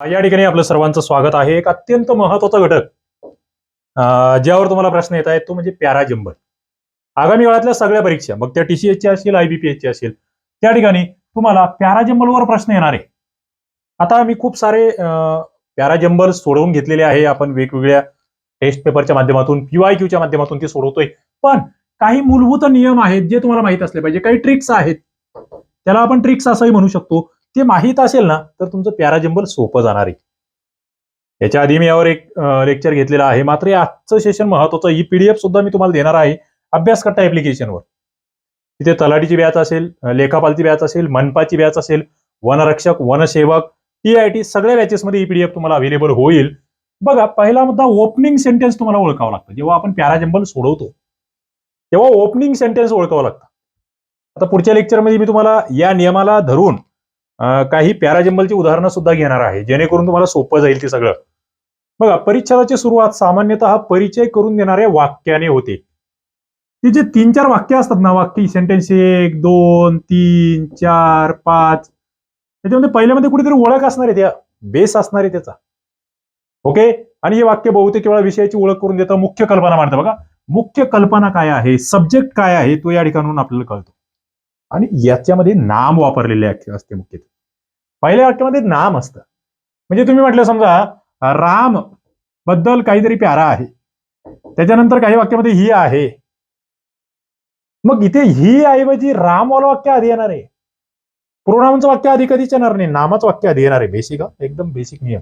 या ठिकाणी आपलं सर्वांचं स्वागत आहे. एक अत्यंत महत्त्वाचा घटक ज्यावर तुम्हाला प्रश्न येत आहे तो म्हणजे पॅराजंबल आगामी काळातल्या सगळ्या परीक्षा मग त्या टीसीएसची असतील आयबीपीएसची असेल त्या ठिकाणी तुम्हाला पॅराजंबलवर प्रश्न येणार आहे. आता मी खूप सारे पॅराजंबल सोडवून घेतलेले आहे. आपण वेगवेगळ्या टेस्ट पेपरच्या माध्यमातून पीवाय क्यूच्या माध्यमातून ते सोडवतोय. पण काही मूलभूत नियम आहेत जे तुम्हाला माहीत असले पाहिजे. काही ट्रिक्स आहेत. त्याला आपण ट्रिक्स असंही म्हणू शकतो. ते माहीत असेल ना तर तुमचं पॅराजंबल सोपं जाणार आहे. याच्या आधी मी यावर एक लेक्चर घेतलेलं आहे. मात्र आजचं सेशन महत्वाचं ही पीडीएफ सुद्धा मी तुम्हाला देणार आहे अभ्यास करता ऍप्लिकेशनवर तिथे तलाठीची बॅच असेल लेखापालची बॅच असेल मनपाची बॅच असेल वनरक्षक वनसेवक टी आय टी सगळ्या बॅचेसमध्ये ही पीडीएफ तुम्हाला अवेलेबल होईल. बघा पहिला मुद्दा ओपनिंग सेंटेन्स तुम्हाला ओळखावं लागतं. जेव्हा आपण पॅराजंबल सोडवतो तेव्हा ओपनिंग सेंटेन्स ओळखावं लागतं. आता पुढच्या लेक्चरमध्ये मी तुम्हाला या नियमाला धरून काही पॅराजंबलची उदाहरणं सुद्धा घेणार आहे. जेणेकरून तुम्हाला सोपं जाईल ते सगळं. बघा परिच्छेदाची सुरुवात सामान्यतः परिचय करून देणाऱ्या वाक्याने होते. ती जे तीन चार वाक्य असतात ना वाक्य सेंटेन्स एक दोन तीन चार पाच त्याच्यामध्ये पहिल्यामध्ये कुठेतरी ओळख असणार आहे त्या. बेस असणार आहे त्याचा. ओके? आणि हे वाक्य बहुतेक वेळा विषयाची ओळख करून देतं. मुख्य कल्पना मांडतं. बघा मुख्य कल्पना काय आहे? सब्जेक्ट काय आहे? तो या ठिकाणून आपल्याला कळतो. आणि याच्यामध्ये नाम वापरलेले असते मुख्यतः. पहिल्या वाक्यामध्ये नाम असतं. म्हणजे तुम्ही म्हटलं समजा रामबद्दल काहीतरी प्यारा आहे. त्याच्यानंतर काही वाक्यामध्ये ही आहे. मग इथे ही ऐवजी रामवालं वाक्य आधी येणार आहे. प्रोनामचं वाक्य आधी कधीच येणार नाही. नामाचं वाक्य आधी येणार आहे. बेसिक एकदम बेसिक नियम.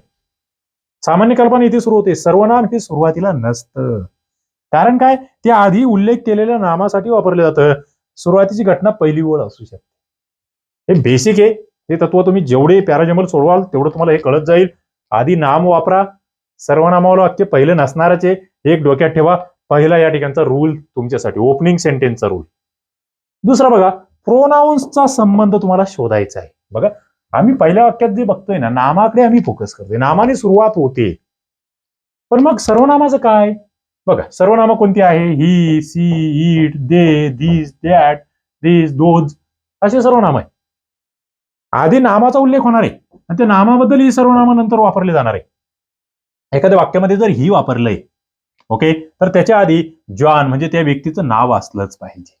सामान्य कल्पना इथे सुरू होते. सर्वनाम हे सुरुवातीला नसतं. कारण काय? ते आधी उल्लेख केलेल्या नामासाठी वापरलं जातं. सुरुवातीची घटना पहिली ओळ असू शकते. हे बेसिक आहे. हे तत्व तुम्ही जेवढे पॅराजेमल सोडवाल तेवढं तुम्हाला हे कळत जाईल. आधी नाम वापरा. सर्वनामावर वाक्य पहिले नसणारच आहे. एक डोक्यात ठेवा. पहिला या ठिकाणचा रूल तुमच्यासाठी. ओपनिंग सेंटेन्सचा रूल दुसरा बघा. प्रोनाऊन्सचा संबंध तुम्हाला शोधायचा आहे. बघा. आम्ही पहिल्या वाक्यात जे बघतोय ना नामाकडे आम्ही फोकस करतोय. नामाने सुरुवात होते. पण मग सर्वनामाचं काय? बघा सर्वनामं कोणती आहे? He she it they this that this those असे सर्वनाम आहे आधी नामाचा उल्लेख होणार आहे. आणि त्या नामाबद्दल ही सर्वनामं नंतर वापरले जाणार आहे. एखाद्या वाक्यामध्ये जर ही वापरलंय ओके? तर त्याच्या आधी जॉन म्हणजे त्या व्यक्तीचं नाव असलंच पाहिजे.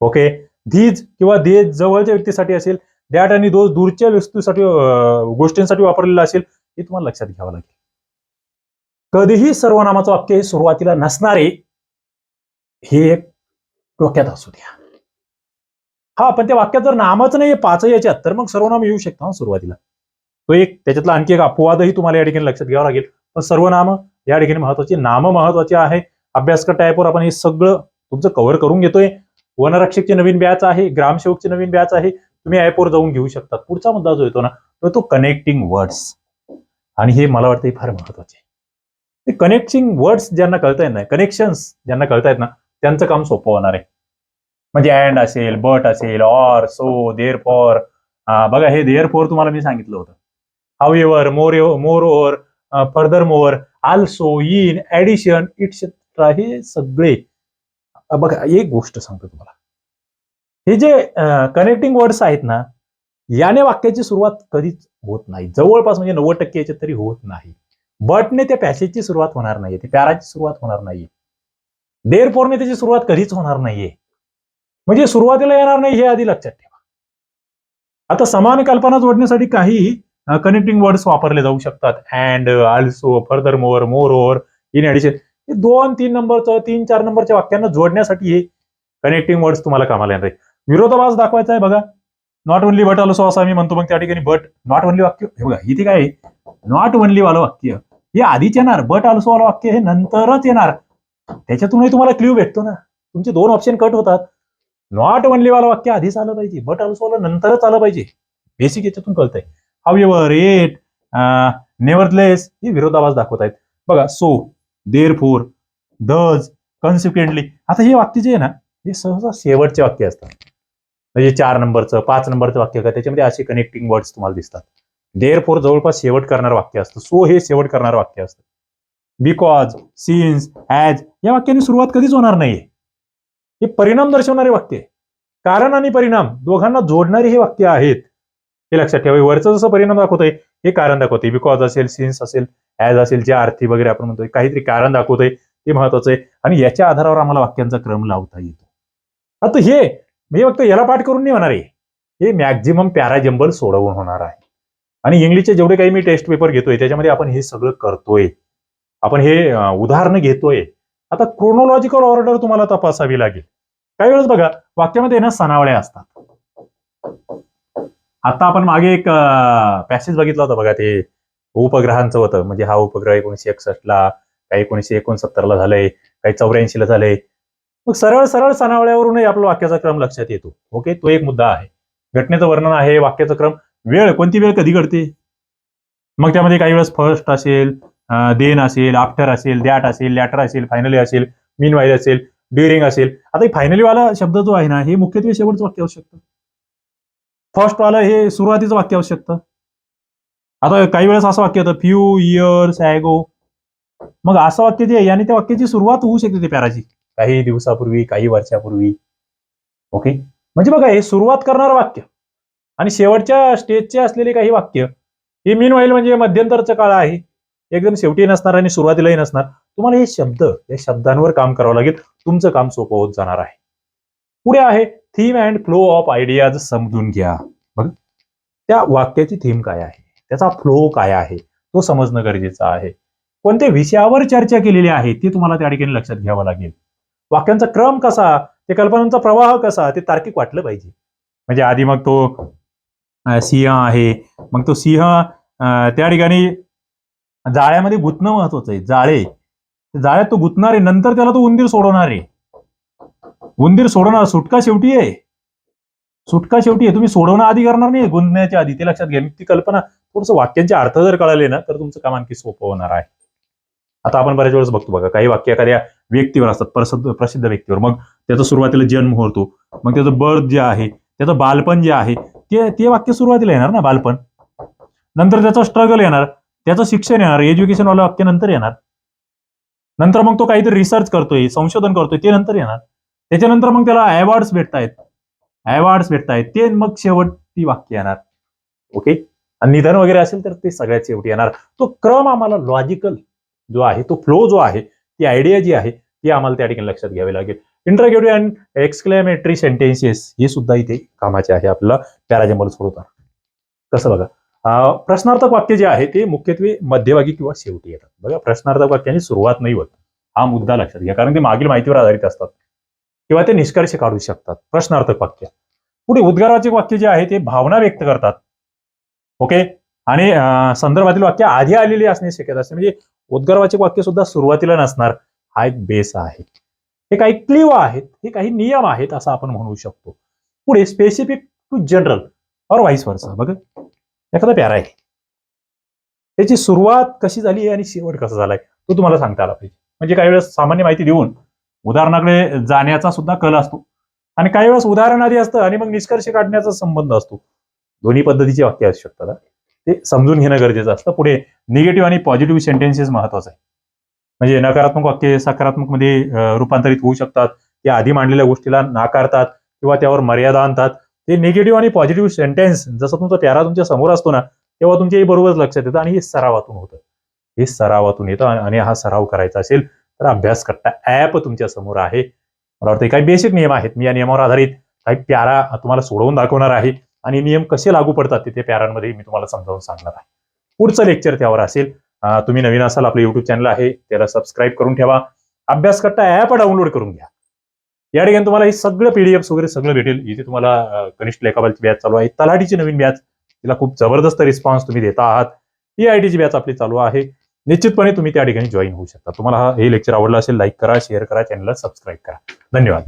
ओके? धीज किंवा दे जवळच्या व्यक्तीसाठी असेल दॅट आणि दोज दूरच्या व्यक्तीसाठी गोष्टींसाठी वापरलेलं असेल हे तुम्हाला लक्षात घ्यावं लागेल. कधीही सर्वनामाचं वाक्य हे सुरुवातीला नसणारे हे एक डोक्यात असू द्या. हा पण त्या वाक्यात जर नामच नाही पाच याच्यात तर मग सर्वनाम येऊ शकतो हा सुरुवातीला. तो एक त्याच्यातला आणखी एक अपवादही तुम्हाला या ठिकाणी लक्षात घ्यावं लागेल. पण सर्वनाम या ठिकाणी महत्वाची नाम महत्वाची आहे. अभ्यासकर टाईपवर आपण हे सगळं तुमचं कव्हर करून घेतोय. वनरक्षकची नवीन बॅच आहे ग्रामसेवकची नवीन बॅच आहे. तुम्ही ऍपवर जाऊन घेऊ शकता पुढचा मुद्दा जो येतो ना तो तो कनेक्टिंग वर्ड्स आणि हे मला वाटतं फार महत्त्वाचे. ते कनेक्टिंग वर्ड्स ज्यांना कळतायत ना कनेक्शन्स ज्यांना कळतायत ना त्यांचं काम सोपं होणार आहे. म्हणजे अँड असेल बट असेल ऑर सो देअर फॉर बघा हे देअर फॉर तुम्हाला मी सांगितलं होतं. However more moreover furthermore also in addition etcetera हे सगळे बघा एक गोष्ट सांगतो तुम्हाला. हे जे कनेक्टिंग वर्ड्स आहेत ना याने वाक्याची सुरुवात कधीच होत नाही. जवळपास म्हणजे नव्वद टक्के याच्यात तरी होत नाही. बटने त्या पॅसेजची सुरुवात होणार नाहीये त्या पॅराची सुरुवात होणार नाहीये. देर फोरने त्याची सुरुवात कधीच होणार नाहीये. म्हणजे सुरुवातीला येणार नाही हे आधी लक्षात ठेवा. आता समान कल्पना जोडण्यासाठी काही कनेक्टिंग वर्ड्स वापरले जाऊ शकतात. And also furthermore moreover in addition हे दोन तीन नंबरचं तीन चार नंबरच्या वाक्यांना जोडण्यासाठी हे कनेक्टिंग वर्ड्स तुम्हाला कामाला येणार आहे विरोधाभास दाखवायचा आहे बघा. नॉट ओनली बट आल्सो असं आम्ही म्हणतो. मग त्या ठिकाणी बट नॉट ओनली वाक्य हे बघा इथे काय नॉट ओनली वालं वाक्य. हे आधीच येणार बट आल्सो वाला वाक्य हे नंतरच येणार. त्याच्यातूनही तुम्हाला क्ल्यू भेटतो ना. तुमचे दोन ऑप्शन कट होतात. नॉट ओनली वाला वाक्य आधीच आलं पाहिजे बट आल्सो वाला नंतरच आलं पाहिजे. बेसिक याच्यातून कळतंय. हाव एव्हर एट नेव्हरलेस हे विरोधाभास दाखवत आहेत. बघा सो देर फोर दज कन्सिक्वेंटली आता हे वाक्य जे आहे ना हे सहसा शेवटचे वाक्य असतात. म्हणजे चार नंबरचं पाच नंबरचं वाक्य का? त्याच्यामध्ये असे कनेक्टिंग वर्ड्स तुम्हाला दिसतात. देअर फोर जवळपास शेवट करणारं वाक्य असतं. सो हे शेवट करणारं वाक्य असतं. बिकॉज सिन्स ॲज या वाक्याने सुरुवात कधीच होणार नाहीये. हे परिणाम दर्शवणारे वाक्य आहे. कारण आणि परिणाम दोघांना जोडणारे हे वाक्य आहेत. हे लक्षात ठेवा वरचं जसं परिणाम दाखवतंय हे कारण दाखवते बिकॉज असेल सिन्स असेल ऍज असेल जे आरती वगैरे आपण म्हणतोय काहीतरी कारण दाखवतोय ते महत्वाचं आहे. आणि याच्या आधारावर आम्हाला वाक्यांचा क्रम लावता येतो. आता हे मी फक्त याला पाठ करून नाही होणार आहे हे मॅक्झिमम पॅराजंबल सोडवून होणार आहे. आणि इंग्लिशचे जेवढे काही मी टेस्ट पेपर घेतोय त्याच्यामध्ये आपण हे सगळं करतोय. आपण हे उदाहरणं घेतोय. आता क्रोनॉलॉजिकल ऑर्डर तुम्हाला तपासावी लागेल. काही वेळेस बघा वाक्यामध्ये ना सणावळ्या असतात. आता आपण मागे एक पॅसेज बघितला होता बघा ते. उपग्रहांचं होतं. म्हणजे हा उपग्रह एकोणीशे एकसष्टला काही एकोणीशे एकोणसत्तरला झालंय काही चौऱ्याऐंशीला झालंय. मग सरळ सरळ सणावळ्यावरूनही आपला वाक्याचा क्रम लक्षात येतो. ओके तो एक मुद्दा आहे. घटनेचं वर्णन आहे वाक्याचा क्रम. वेळ कोणती वेळ कधी घडते? मग त्यामध्ये काही वेळेस फर्स्ट असेल देन असेल आफ्टर असेल दॅट असेल लॅटर असेल फायनली असेल मीन वाईज असेल ड्युरिंग असेल. आता फायनली वाला शब्द जो आहे ना हे मुख्यत्वे शेवटचं वाक्य असू शकतं. फर्स्ट वाला हे सुरुवातीचं वाक्य असू शकतं. आता काही वेळेस असं वाक्य होतं फ्यू इयर्स ॲगो मग असं वाक्य जे आहे याने त्या वाक्याची सुरुवात होऊ शकते ते पॅराची. काही दिवसापूर्वी काही वर्षापूर्वी. ओके म्हणजे बघा हे सुरुवात करणार वाक्य. आणि शेवटच्या स्टेजचे असलेले काही वाक्य हे मीन वाईल म्हणजे मध्यंतरचं काळ आहे. एकदम शेवटी नसणार आणि सुरुवातीलाही नसणार. तुम्हाला हे शब्द या शब्दांवर काम करावं लागेल. तुमचं काम सोपं होत जाणार आहे. पुढे आहे theme and flow of ideas समजून घ्या. बघ त्या वाक्याची थीम काय आहे? त्याचा फ्लो काय आहे? तो समजणं गरजेचं आहे. कोणत्या विषयावर चर्चा केलेली आहे ती तुम्हाला त्या ठिकाणी लक्षात घ्यावं लागेल. वाक्यांचा क्रम कसा ते कल्पनांचा प्रवाह कसा ते तार्किक वाटलं पाहिजे. म्हणजे आधी मग तो सिंह आहे. मग तो सिंह त्या ठिकाणी जाळ्यामध्ये गुंतणं महत्वाचं आहे. जाळे. जाळ्यात तो गुंतणार आहे नंतर त्याला तो उंदीर सोडवणार. आहे उंदीर सोडवणार सुटका शेवटी आहे. सुटका शेवटी आहे. तुम्ही सोडवणं आधी करणार नाही गुंतण्याच्या आधी. ते लक्षात घ्या. ती कल्पना थोडस वाक्यांचे अर्थ जर कळाले ना तर तुमचं काम आणखी सोपं होणार आहे. आता आपण बऱ्याच वेळेस बघतो बघा काही वाक्य एखाद्या व्यक्तीवर असतात प्रसिद्ध प्रसिद्ध व्यक्तीवर. मग त्याचा सुरुवातीला जन्म होतो. मग त्याचं बर्थ जे आहे त्याचं बालपण जे आहे ते ते वाक्य सुरुवातीला येणार ना बालपण. नंतर त्याचं स्ट्रगल येणार त्याचं शिक्षण येणार एज्युकेशनवालं वाक्य नंतर येणार. नंतर मग तो काहीतरी रिसर्च करतोय संशोधन करतोय ते नंतर येणार. त्याच्यानंतर मग त्याला अवॉर्ड्स भेटतायत. अवॉर्ड्स भेटतायत. ते मग शेवटी वाक्य येणार. ओके आणि निधन वगैरे असेल तर ते सगळ्यात शेवटी येणार. तो क्रम आम्हाला लॉजिकल जो आहे तो फ्लो जो आहे ती आयडिया जी आहे ती आम्हाला त्या ठिकाणी लक्षात घ्यावी लागेल. इंटरगेटिव्ह अँड एक्सक्लेमेटरी सेंटेन्सेस हे सुद्धा इथे कामाचे आहे आपल्याला. पॅराजेमल सोडवताना कसं बघा? प्रश्नार्थक वाक्य जे आहे ते मुख्यत्वे मध्यभागी किंवा शेवटी येतात. बघा प्रश्नार्थक वाक्याची सुरुवात नाही होत. हा मुद्दा लक्षात घ्या. कारण ते मागील माहितीवर आधारित असतात. किंवा ते निष्कर्ष काढू शकतात. प्रश्नार्थक वाक्य. पुढे उद्गाराचे वाक्य जे आहे ते भावना व्यक्त करतात. ओके? आणि संदर्भातील वाक्य आधी आलेली असण्याची शक्यता असते. म्हणजे उद्गारवाचक वाक्य सुद्धा सुरुवातीला नसणार. हा एक बेस आहे. हे काही क्लिव आहेत हे काही नियम आहेत असं आपण म्हणू शकतो. पुढे स्पेसिफिक टू जनरल और व्हाईस वर्सा बघ. एखादा प्यारा आहे. त्याची सुरुवात कशी झाली आणि शेवट कसा झालाय तो तुम्हाला सांगता आला पाहिजे. म्हणजे काही वेळेस सामान्य माहिती देऊन उदाहरणाकडे जाण्याचा सुद्धा कल असतो. आणि काही वेळेस उदाहरण आधी असतं आणि मग निष्कर्ष काढण्याचा संबंध असतो. दोन्ही पद्धतीचे वाक्य असू शकतात ते समजून घेणं गरजेचं असतं. पुढे निगेटिव्ह आणि पॉझिटिव्ह सेंटेन्सेस महत्वाचं आहे. म्हणजे नकारात्मक वाक्य सकारात्मकमध्ये रूपांतरित होऊ शकतात. ते आधी मांडलेल्या गोष्टीला नाकारतात किंवा त्यावर मर्यादा आणतात. ते निगेटिव्ह आणि पॉझिटिव्ह सेंटेन्स जसं तुमचा प्यारा तुमच्यासमोर असतो ना तेव्हा तुमच्या बरोबरच लक्षात येतं आणि हे सरावातून होतं. हे सरावातून येतं आणि- हा सराव करायचा असेल तर अभ्यास करता ऍप तुमच्यासमोर आहे. मला वाटतं काही बेसिक नियम आहेत. मी या नियमावर आधारित काही प्यारा तुम्हाला सोडवून दाखवणार आहे आणि नियम कसे लागू पडतात तिथे प्यारांमध्ये मी तुम्हाला समजावून सांगणार आहे. पुढचं लेक्चर त्यावर असेल. तुम्ही नवीन असाल आपलं युट्यूब चॅनल आहे त्याला सबस्क्राईब करून ठेवा. अभ्यास करता ऍप डाउनलोड करून घ्या. या ठिकाणी तुम्हाला हे सगळं पीडीएफ वगैरे सगळं भेटेल. इथे तुम्हाला कनिष्ठ लेखापालची बॅच चालू आहे. तलाठीची नवीन बॅच. तिला खूप जबरदस्त रिस्पॉन्स तुम्ही देता आहात. ही आय टीची बॅच आपली चालू आहे. निश्चितपणे तुम्ही त्या ठिकाणी जॉईन होऊ शकता. तुम्हाला हे लेक्चर आवडलं असेल लाईक करा शेअर करा चॅनलला सबस्क्राईब करा. धन्यवाद.